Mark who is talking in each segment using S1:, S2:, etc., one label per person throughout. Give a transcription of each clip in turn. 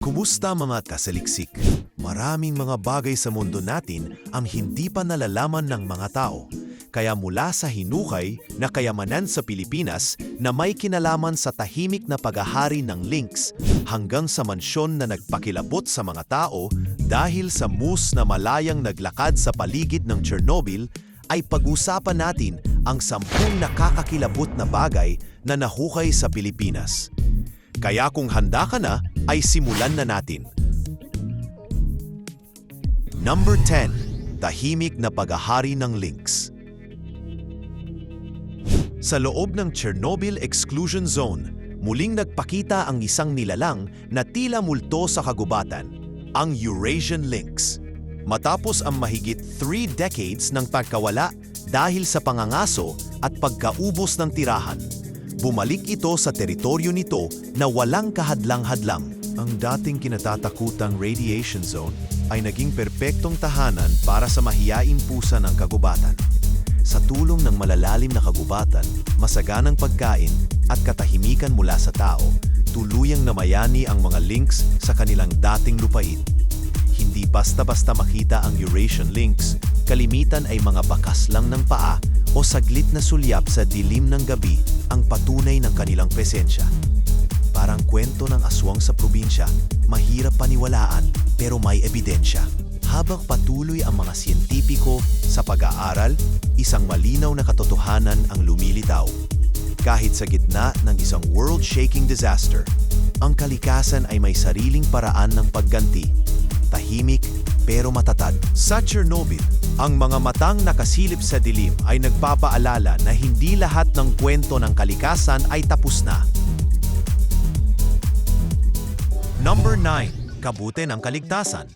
S1: Kumusta mga kasaliksik? Maraming mga bagay sa mundo natin ang hindi pa nalalaman ng mga tao. Kaya mula sa hinukay na kayamanan sa Pilipinas na may kinalaman sa tahimik na paghahari ng links hanggang sa mansyon na nagpakilabot sa mga tao dahil sa mus na malayang naglakad sa paligid ng Chernobyl ay pag-usapan natin ang sampung nakakakilabot na bagay na nahukay sa Pilipinas. Kaya kung handa ka na, ay simulan na natin. Number 10. Tahimik na paghahari ng links. Sa loob ng Chernobyl Exclusion Zone, muling nagpakita ang isang nilalang na tila multo sa kagubatan, ang Eurasian Lynx. Matapos ang mahigit 3 decades ng pagkawala dahil sa pangangaso at pagkaubos ng tirahan, bumalik ito sa teritoryo nito na walang kahadlang-hadlang. Ang dating kinatatakutang radiation zone ay naging perpektong tahanan para sa mahiyaing pusa ng kagubatan. Sa tulong ng malalalim na kagubatan, masaganang pagkain at katahimikan mula sa tao, tuluyang namayani ang mga lynx sa kanilang dating lupain. Hindi basta-basta makita ang Eurasian lynx, kalimitan ay mga bakas lang ng paa o saglit na sulyap sa dilim ng gabi ang patunay ng kanilang presensya. Parang kwento ng aswang sa probinsya, mahirap paniwalaan pero may ebidensya. Habang patuloy ang mga siyentipiko sa pag-aaral, isang malinaw na katotohanan ang lumilitaw. Kahit sa gitna ng isang world-shaking disaster, ang kalikasan ay may sariling paraan ng pagganti. Tahimik pero matatag. Sa Chernobyl, ang mga matang nakasilip sa dilim ay nagpapaalala na hindi lahat ng kwento ng kalikasan ay tapos na. Number 9. Kabute ng kaligtasan.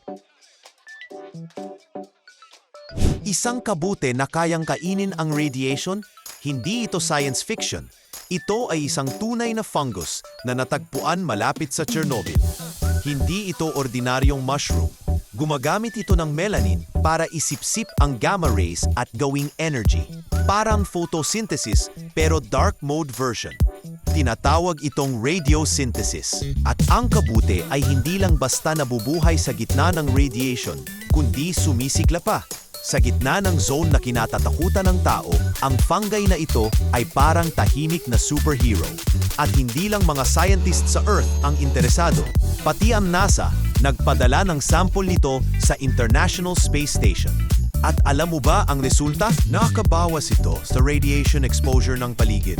S1: Isang kabute na kayang kainin ang radiation, hindi ito science fiction. Ito ay isang tunay na fungus na natagpuan malapit sa Chernobyl. Hindi ito ordinaryong mushroom. Gumagamit ito ng melanin para isipsip ang gamma rays at gawing energy. Parang photosynthesis pero dark mode version. Tinatawag itong radiosynthesis. At ang kabute ay hindi lang basta nabubuhay sa gitna ng radiation, kundi sumisigla pa. Sa gitna ng zone na kinatatakutan ng tao, ang fungi na ito ay parang tahimik na superhero. At hindi lang mga scientists sa Earth ang interesado, pati ang NASA nagpadala ng sample nito sa International Space Station. At alam mo ba ang resulta? Nakakabawas ito sa radiation exposure ng paligid.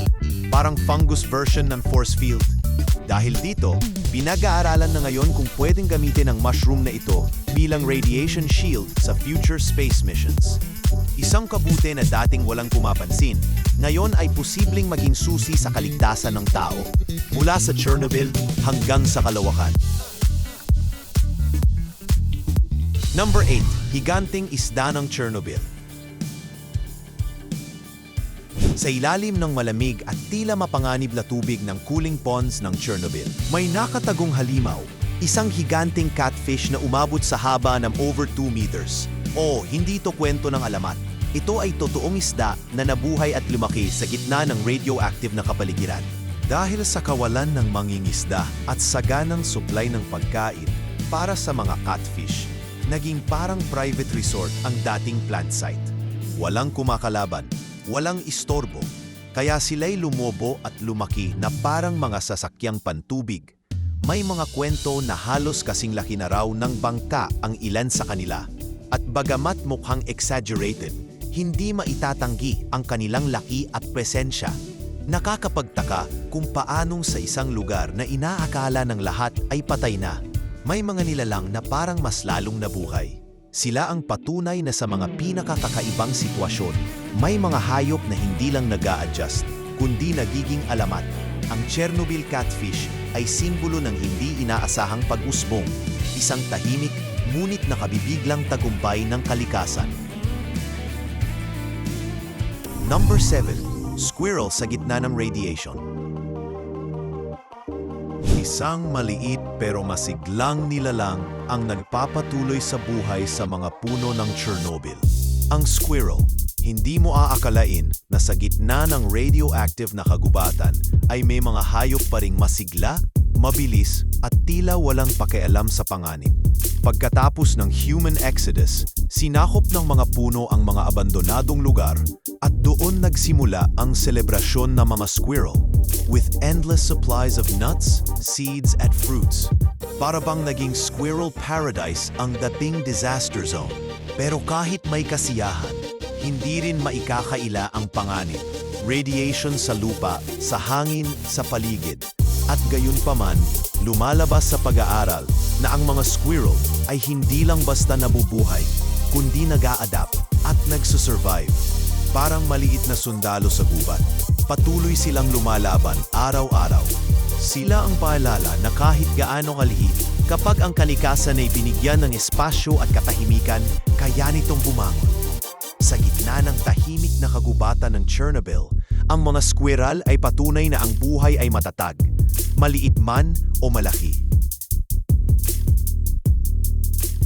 S1: Parang fungus version ng force field. Dahil dito, pinag-aaralan na ngayon kung pwedeng gamitin ang mushroom na ito bilang radiation shield sa future space missions. Isang kabute na dating walang pumapansin, ngayon ay posibleng maging susi sa kaligtasan ng tao, mula sa Chernobyl hanggang sa kalawakan. Number 8. Higanting isda ng Chernobyl. Sa ilalim ng malamig at tila mapanganib na tubig ng cooling ponds ng Chernobyl, may nakatagong halimaw, isang higanting catfish na umabot sa haba ng over 2 meters. O, hindi ito kwento ng alamat. Ito ay totoong isda na nabuhay at lumaki sa gitna ng radioactive na kapaligiran. Dahil sa kawalan ng mangingisda at saganang supply ng pagkain para sa mga catfish, naging parang private resort ang dating plant site. Walang kumakalaban, walang istorbo, kaya sila'y lumobo at lumaki na parang mga sasakyang pantubig. May mga kwento na halos kasing laki na raw ng bangka ang ilan sa kanila. At bagamat mukhang exaggerated, hindi maitatanggi ang kanilang laki at presensya. Nakakapagtaka kung paanong sa isang lugar na inaakala ng lahat ay patay na, may mga nilalang na parang mas lalong nabuhay. Sila ang patunay na sa mga pinakakakaibang sitwasyon, may mga hayop na hindi lang nag adjust kundi nagiging alamat. Ang Chernobyl catfish ay simbolo ng hindi inaasahang pag-usbong, isang tahimik ngunit nakabibiglang tagumpay ng kalikasan. Number 7. Squirrel sa gitna ng radiation. Isang maliit pero masiglang nilalang ang nagpapatuloy sa buhay sa mga puno ng Chernobyl. Ang squirrel, hindi mo aakalain na sa gitna ng radioactive na kagubatan ay may mga hayop pa ring masigla, mabilis at tila walang pakialam sa panganib. Pagkatapos ng human exodus, sinakop ng mga puno ang mga abandonadong lugar at doon nagsimula ang selebrasyon ng mga squirrel with endless supplies of nuts, seeds at fruits. Para bang naging squirrel paradise ang dating disaster zone. Pero kahit may kasiyahan, hindi rin maikakaila ang panganib. Radiation sa lupa, sa hangin, sa paligid. At gayon paman, lumalabas sa pag-aaral na ang mga squirrel ay hindi lang basta nabubuhay, kundi nag adapt at nagsusurvive. Parang maliit na sundalo sa gubat, patuloy silang lumalaban araw-araw. Sila ang paalala na kahit gaano kalihit, kapag ang kalikasan ay binigyan ng espasyo at katahimikan, kaya nitong bumangon. Sa gitna ng tahimik na kagubatan ng Chernobyl, ang mga squirrel ay patunay na ang buhay ay matatag, maliit man o malaki.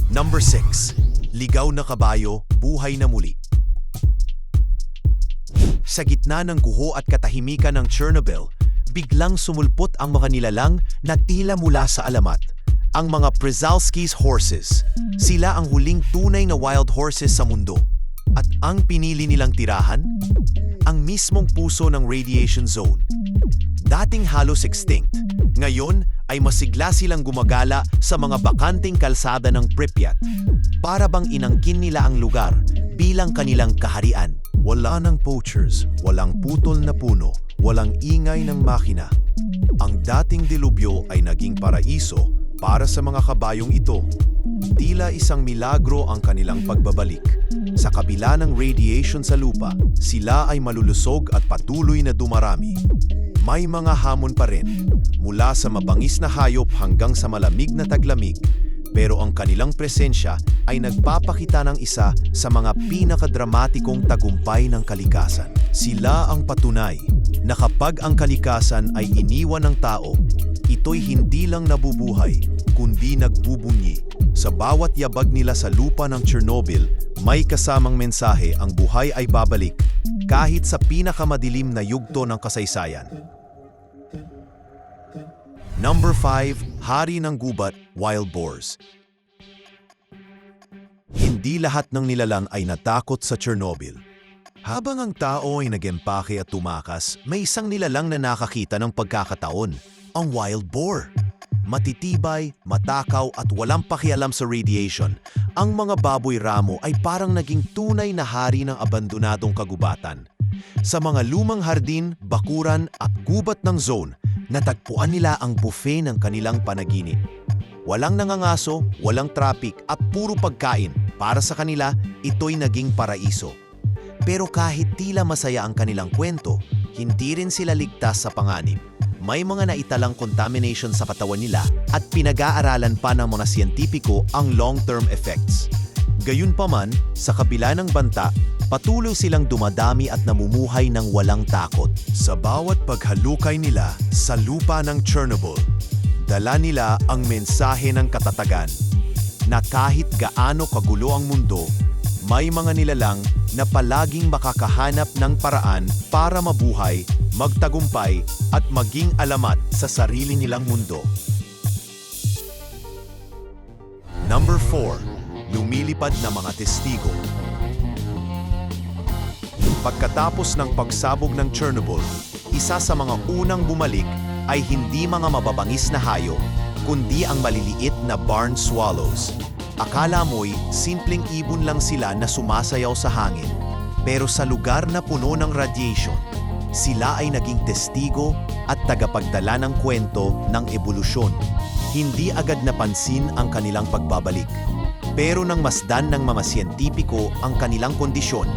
S1: Number 6. Ligaw na kabayo, buhay na muli. Sa gitna ng guho at katahimikan ng Chernobyl, biglang sumulpot ang mga nilalang na tila mula sa alamat. Ang mga Przalski's horses. Sila ang huling tunay na wild horses sa mundo. At ang pinili nilang tirahan? Ang mismong puso ng radiation zone. Dating halos extinct, ngayon ay masigla silang gumagala sa mga bakanting kalsada ng Pripyat. Para bang inangkin nila ang lugar bilang kanilang kaharian. Wala ng poachers, walang putol na puno, walang ingay ng makina. Ang dating dilubyo ay naging paraiso para sa mga kabayong ito. Tila isang milagro ang kanilang pagbabalik. Sa kabila ng radiation sa lupa, sila ay malulusog at patuloy na dumarami. May mga hamon pa rin, mula sa mabangis na hayop hanggang sa malamig na taglamig, pero ang kanilang presensya ay nagpapakita ng isa sa mga pinakadramatikong tagumpay ng kalikasan. Sila ang patunay na kapag ang kalikasan ay iniwan ng tao, ito'y hindi lang nabubuhay, kundi nagbubunyi. Sa bawat yabag nila sa lupa ng Chernobyl, may kasamang mensahe ang buhay ay babalik kahit sa pinakamadilim na yugto ng kasaysayan. Number 5, Hari ng Gubat, Wild Boars. Hindi lahat ng nilalang ay natakot sa Chernobyl. Habang ang tao ay nagempake at tumakas, may isang nilalang na nakakita ng pagkakataon, ang wild boar. Matitibay, matakaw at walang pakialam sa radiation, ang mga baboy ramo ay parang naging tunay na hari ng abandonadong kagubatan. Sa mga lumang hardin, bakuran at gubat ng zone, natagpuan nila ang buffet ng kanilang panaginip. Walang nangangaso, walang traffic at puro pagkain. Para sa kanila, ito'y naging paraiso. Pero kahit tila masaya ang kanilang kwento, hindi rin sila ligtas sa panganib. May mga naitalang contamination sa katawan nila at pinag-aaralan pa ng mga siyentipiko ang long-term effects. Gayunpaman, sa kabila ng banta, patuloy silang dumadami at namumuhay ng walang takot. Sa bawat paghalukay nila sa lupa ng Chernobyl, dala nila ang mensahe ng katatagan na kahit gaano kagulo ang mundo, may mga nilalang na palaging makakahanap ng paraan para mabuhay, magtagumpay at maging alamat sa sarili nilang mundo. Number 4. Lumilipad na mga testigo. Pagkatapos ng pagsabog ng Chernobyl, isa sa mga unang bumalik ay hindi mga mababangis na hayop, kundi ang maliliit na barn swallows. Akala mo'y simpleng ibon lang sila na sumasayaw sa hangin. Pero sa lugar na puno ng radiation, sila ay naging testigo at tagapagdala ng kwento ng ebolusyon. Hindi agad napansin ang kanilang pagbabalik. Pero nang masdan ng mga siyentipiko ang kanilang kondisyon,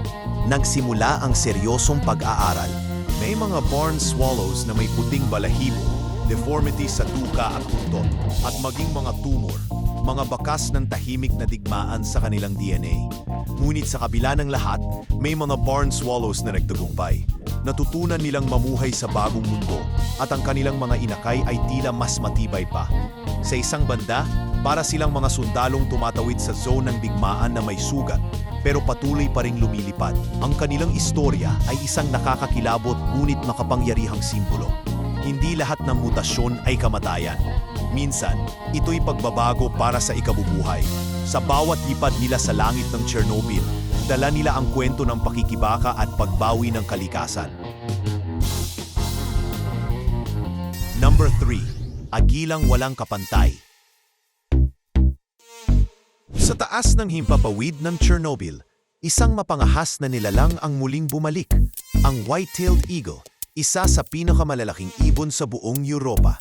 S1: nagsimula ang seryosong pag-aaral. May mga barn swallows na may puting balahibo, deformity sa tuka at buntot, at maging mga tumor, mga bakas ng tahimik na digmaan sa kanilang DNA. Ngunit sa kabila ng lahat, may mga barn swallows na nagtagumpay. Natutunan nilang mamuhay sa bagong mundo at ang kanilang mga inakay ay tila mas matibay pa. Sa isang banda, para silang mga sundalong tumatawid sa zone ng digmaan na may sugat pero patuloy pa ring lumilipad. Ang kanilang istorya ay isang nakakakilabot ngunit makapangyarihang simbolo. Hindi lahat ng mutasyon ay kamatayan. Minsan, ito'y pagbabago para sa ikabubuhay. Sa bawat lipad nila sa langit ng Chernobyl, dala nila ang kwento ng pakikibaka at pagbawi ng kalikasan. Number 3. Agilang walang kapantay. Sa taas ng himpapawid ng Chernobyl, isang mapangahas na nilalang ang muling bumalik, ang white-tailed eagle, isa sa pinakamalalaking ibon sa buong Europa.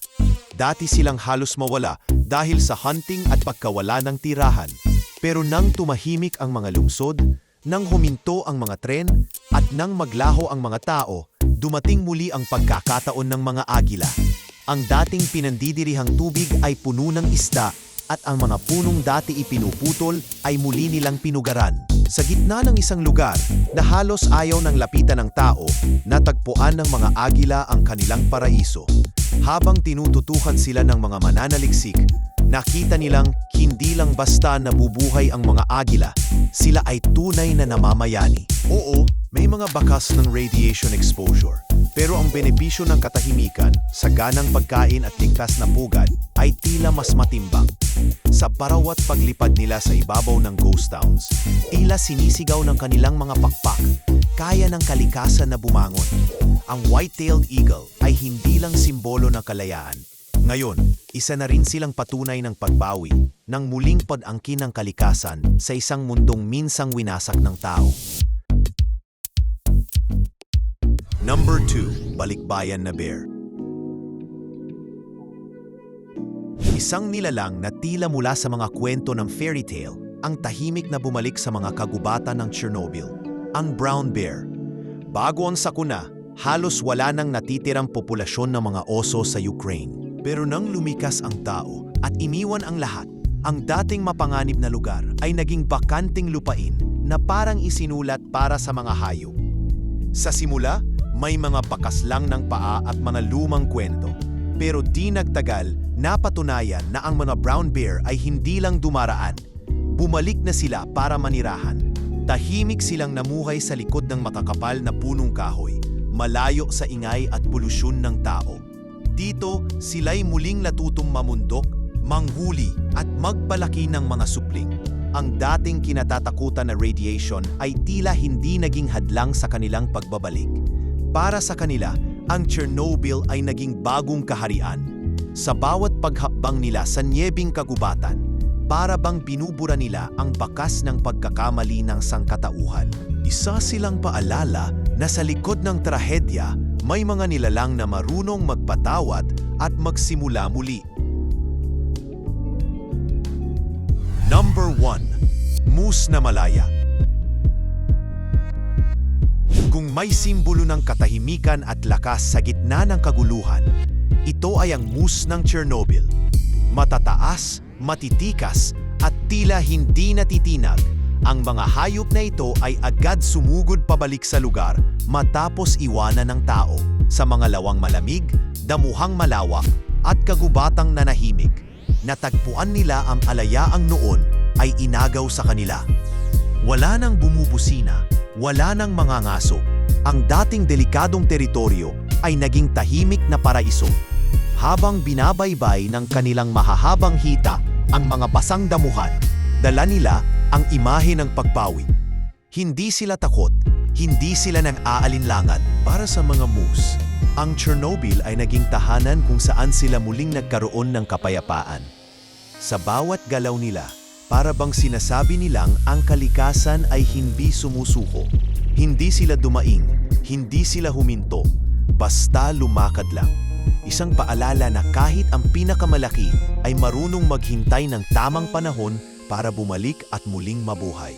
S1: Dati silang halos mawala dahil sa hunting at pagkawala ng tirahan. Pero nang tumahimik ang mga lungsod, nang huminto ang mga tren, at nang maglaho ang mga tao, dumating muli ang pagkakataon ng mga agila. Ang dating pinandidirihang tubig ay puno ng isda at ang mga punong dati ipinuputol ay muli nilang pinugaran. Sa gitna ng isang lugar na halos ayaw ng lapitan ng tao, natagpuan ng mga agila ang kanilang paraiso. Habang tinututukan sila ng mga mananaliksik, nakita nilang hindi lang basta nabubuhay ang mga agila, sila ay tunay na namamayani. Oo, may mga bakas ng radiation exposure. Pero ang benepisyo ng katahimikan, saganang pagkain at ligtas na pugad ay tila mas matimbang. Sa barawat paglipad nila sa ibabaw ng ghost towns, tila sinisigaw ng kanilang mga pakpak, kaya ng kalikasan na bumangon. Ang white-tailed eagle ay hindi lang simbolo ng kalayaan. Ngayon, isa na rin silang patunay ng pagbawi ng muling pag-angkin ng kalikasan sa isang mundong minsang winasak ng tao. Number 2, Balikbayan na Bear. Isang nilalang na tila mula sa mga kwento ng fairy tale ang tahimik na bumalik sa mga kagubatan ng Chernobyl, ang brown bear. Bago ang sakuna, halos wala nang natitirang populasyon ng mga oso sa Ukraine. Pero nang lumikas ang tao at iniwan ang lahat, ang dating mapanganib na lugar ay naging bakanting lupain na parang isinulat para sa mga hayop. Sa simula, may mga bakas lang ng paa at mga lumang kwento. Pero di nagtagal, napatunayan na ang mga brown bear ay hindi lang dumaraan. Bumalik na sila para manirahan. Tahimik silang namuhay sa likod ng makakapal na punong kahoy, malayo sa ingay at polusyon ng tao. Dito, sila'y muling natutong mamundok, manghuli at magpalaki ng mga supling. Ang dating kinatatakutan na radiation ay tila hindi naging hadlang sa kanilang pagbabalik. Para sa kanila, ang Chernobyl ay naging bagong kaharian. Sa bawat paghakbang nila sa nyebing kagubatan, para bang binubura nila ang bakas ng pagkakamali ng sangkatauhan. Isa silang paalala na sa likod ng trahedya, may mga nilalang na marunong magpatawad at magsimula muli. Number 1. Moose na Malaya Kung may simbolo ng katahimikan at lakas sa gitna ng kaguluhan, ito ay ang moose ng Chernobyl. Matataas, matitikas, at tila hindi natitinag, ang mga hayop na ito ay agad sumugod pabalik sa lugar matapos iwanan ng tao sa mga lawang malamig, damuhang malawak, at kagubatang nanahimik. Natagpuan nila ang alayaang noon ay inagaw sa kanila. Wala nang bumubusina, wala nang mga ngaso. Ang dating delikadong teritoryo ay naging tahimik na paraiso. Habang binabaybay ng kanilang mahahabang hita ang mga basang damuhan, dala nila ang imahe ng pagbawi. Hindi sila takot, hindi sila nag-aalinlangan para sa mga moose. Ang Chernobyl ay naging tahanan kung saan sila muling nagkaroon ng kapayapaan. Sa bawat galaw nila, para bang sinasabi nilang ang kalikasan ay hindi sumusuko. Hindi sila dumaing, hindi sila huminto, basta lumakad lang. Isang paalala na kahit ang pinakamalaki ay marunong maghintay ng tamang panahon para bumalik at muling mabuhay.